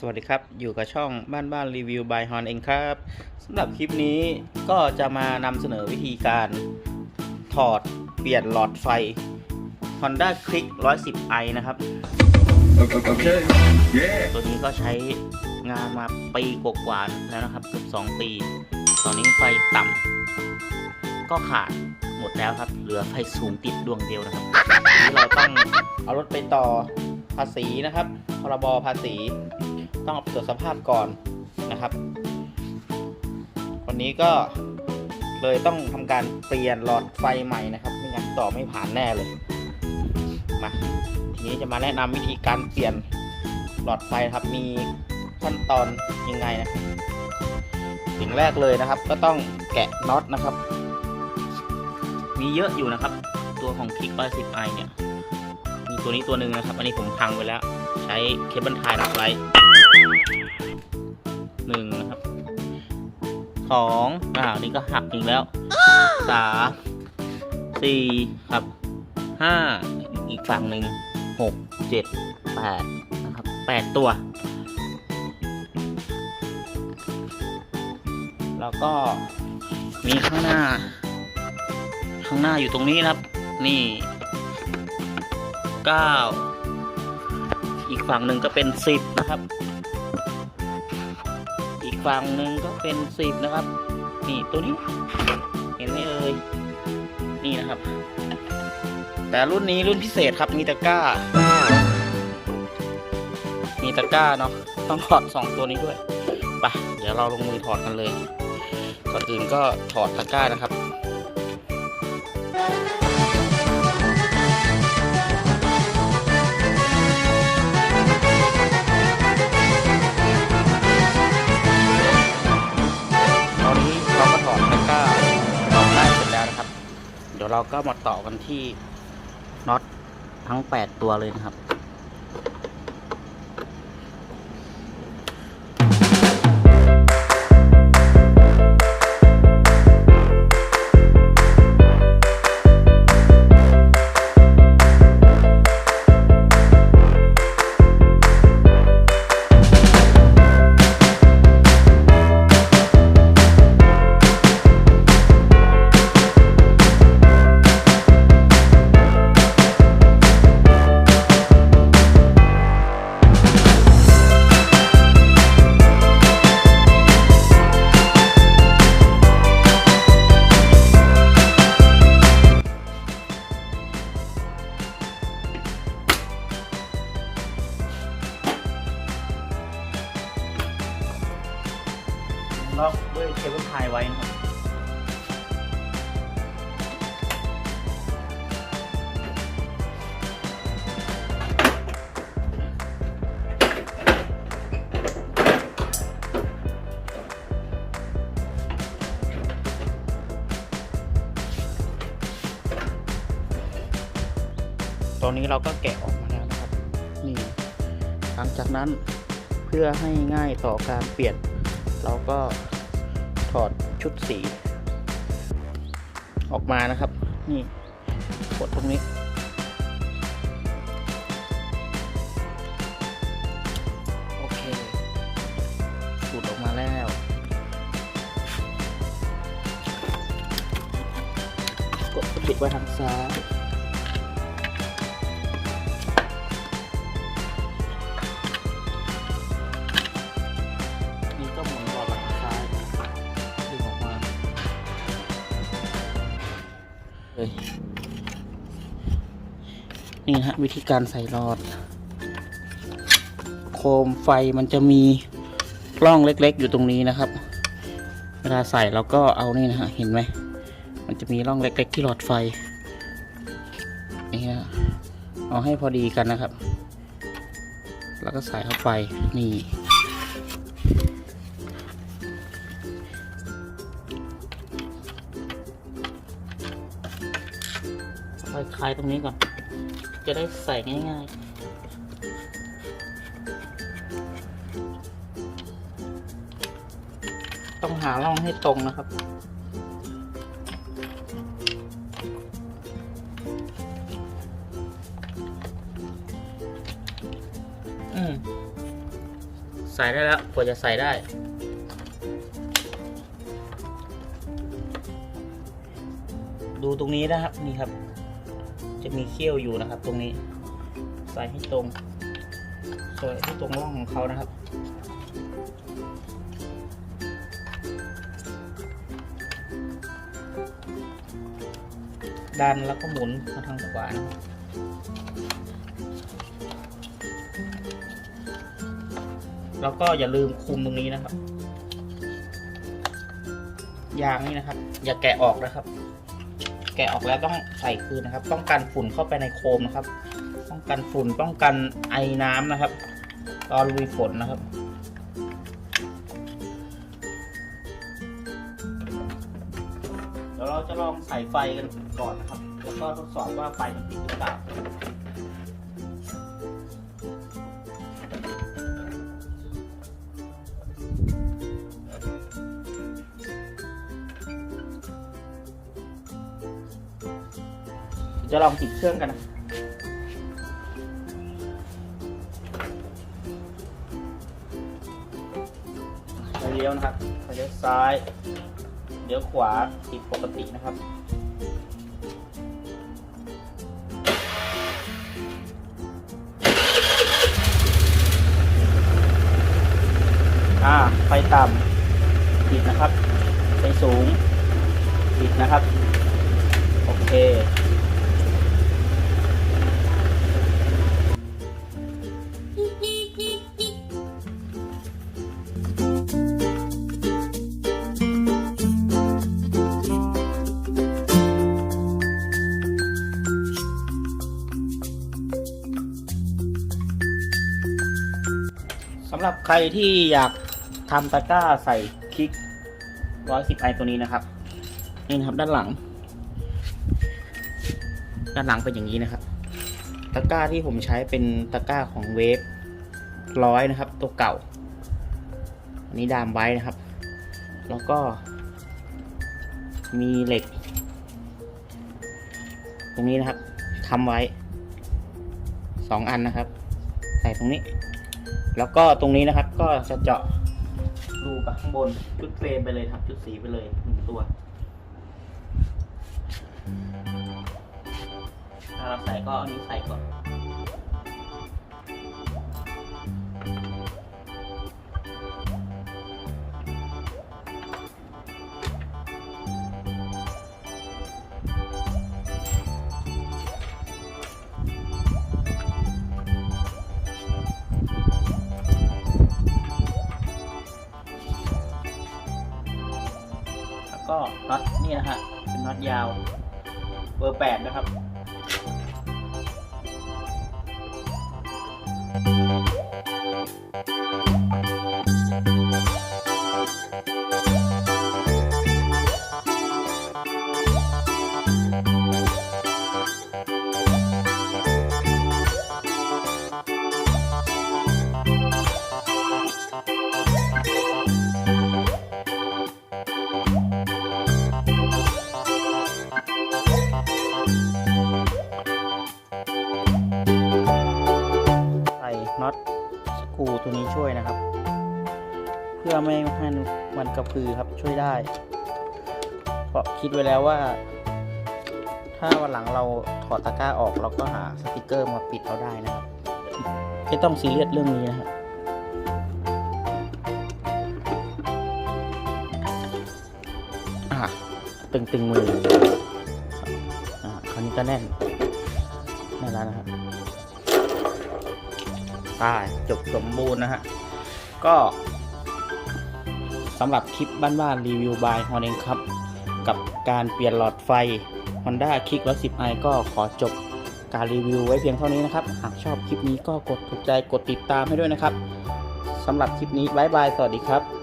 สวัสดีครับ อยู่กับช่องบ้านบ้านรีวิว by Hon เองครับสำหรับคลิปนี้ก็จะมานำเสนอวิธีการถอดเปลี่ยนหลอดไฟ Honda Click 110i นะครับ Okay. Yeah. ตัวนี้ก็ใช้งานมาปีกว่าๆแล้วนะครับเกือบ2 ปี ตอนนี้ไฟต่ำก็ขาดหมดแล้วครับ เหลือไฟสูงติดดวงเดียวนะครับทีนี้เราต้องเอารถไปต่อภาษีนะครับพรบภาษี ต้องเอาไปตรวจสภาพก่อนนะครับ วันนี้ก็เลยต้องทำการเปลี่ยนหลอดไฟใหม่นะครับไม่งั้นต่อไม่ผ่านแน่เลยมาทีนี้จะมาแนะนำวิธีการเปลี่ยนหลอดไฟครับมีขั้นตอนยังไงนะสิ่งแรกเลยนะครับ ก็ต้องแกะน็อตนะครับ มีเยอะอยู่นะครับ ตัวของคลิกร้อยสิบไอเนี่ยมีตัวนี้ตัวหนึ่งนะครับ อันนี้ผมพังไปแล้ว ใช้เคเบิลไทยรัดไว้ หนึ่งนะครับสองอ่าอันนี่ก็หักอีกแล้วสามสี่ครับห้าอีกฝั่งหนึ่งหกเจ็ดแปดนะครับแปดตัว แล้วก็มีข้างหน้า ข้างหน้าอยู่ตรงนี้ครับ นี่เก้า อีกฝั่งหนึ่งก็เป็นสิบนะครับ อีกฝั่งหนึ่งก็เป็นสิบนะครับ นี่ตัวนี้ เห็นไหมเอ่ย นี่นะครับ แต่รุ่นนี้รุ่นพิเศษครับมีตะกร้า มีตะกร้าเนาะ ต้องถอดสองตัวนี้ด้วย ไป เดี๋ยวเราลงมือถอดกันเลย ก่อนอื่นก็ถอดตะกร้านะครับ เดี๋ยวเราก็มาต่อกันที่น็อตทั้ง 8 ตัวเลยนะครับ ล็อกด้วยเคเบิลไทยไว้นะครับตอนนี้เราก็แกะออกมาแล้วนะครับ นี่ หลังจากนั้นเพื่อให้ง่ายต่อการเปลี่ยน เราก็ ถอดชุดสี ออกมานะครับ นี่กดตรงนี้ โอเคสูดออกมาแล้วกดปิดไว้ทางซ้าย นี่ฮะวิธีการใส่หลอด โคมไฟมันจะมีกล้องเล็กๆ อยู่ตรงนี้นะครับ เวลาใส่เราก็เอานี่นะฮะเห็นไหมมันจะมีร่องเล็ก ๆ ที่หลอดไฟนี่ฮะเอาให้พอดีกันนะครับ แล้วก็ใส่เข้าไปนี่คลายตรงนี้ก่อน จะได้ใส่ง่ายๆ ต้องหาร่องให้ตรงนะครับอืมใส่ได้แล้วกว่าจะใส่ได้ ดูตรงนี้นะครับ นี่ครับ จะมีเขี้ยวอยู่นะครับตรงนี้ ใส่ให้ตรงใส่ให้ตรงร่องของเขานะครับดันแล้วก็หมุนมาทางขวานะครับแล้วก็อย่าลืมคุมตรงนี้นะครับ ยางนี่นะครับ อย่าแกะออกนะครับ แกะออกแล้วต้องใส่คืนนะครับป้องกันฝุ่นเข้าไปในโคมนะครับป้องกันฝุ่นป้องกันไอน้ำนะครับ ตอนลุยฝนนะครับเดี๋ยวเราจะลองใส่ไฟกันก่อนนะครับ แล้วก็ทดสอบว่าไฟมันติดหรือเปล่า จะลองติดเครื่องกันนะเลี้ยวนะครับเลี้ยวซ้ายเลี้ยวขวาติดปกตินะครับอ่าไฟต่ำติดนะครับ ไฟสูงติดนะครับ โอเคำหรับใครที่อยากทำตะกร้าใส่คลิก110ไอตัวนี้นะครับ นี่นะครับด้านหลัง ด้านหลังเป็นอย่างนี้นะครับ ตะกร้าที่ผมใช้เป็นตะกร้าของเวฟร้อยนะครับ ตัวเก่า อันนี้ดามไว้นะครับ แล้วก็ มีเหล็ก ตรงนี้นะครับทำไว้สองอันนะครับ ใส่ตรงนี้ แล้วก็ตรงนี้นะครับก็จะเจาะรูกับข้างบนชุดเฟรมไปเลยครับ ชุดสีไปเลยหนึ่งตัวถ้าเราใส่ก็อันนี้ใส่ก่อน ก็น็อตนี่นะฮะเป็นน็อตยาวเบอร์แปดนะครับใตัวนี้ช่วยนะครับ เพื่อไม่ให้มันกระพือครับช่วยได้เพราะคิดไว้แล้วว่า ถ้าวันหลังเราถอดตะกร้าออกเราก็หาสติกเกอร์มาปิดเราได้นะครับไม่ต้องซีเรียสเรื่องนี้นะครับตึงตึงๆมืออะคราวนี้ก็แน่นแน่นแล้วนะครับ ใช่จบสมบูรณ์นะฮะ ก็สำหรับคลิปบ้านๆรีวิวบายฮอนเองครับ กับการเปลี่ยนหลอดไฟ Honda Kick 110 i ก็ขอจบการรีวิวไว้เพียงเท่านี้นะครับ หากชอบคลิปนี้ก็กดถูกใจกดติดตามให้ด้วยนะครับสำหรับคลิปนี้บายบาย สวัสดีครับ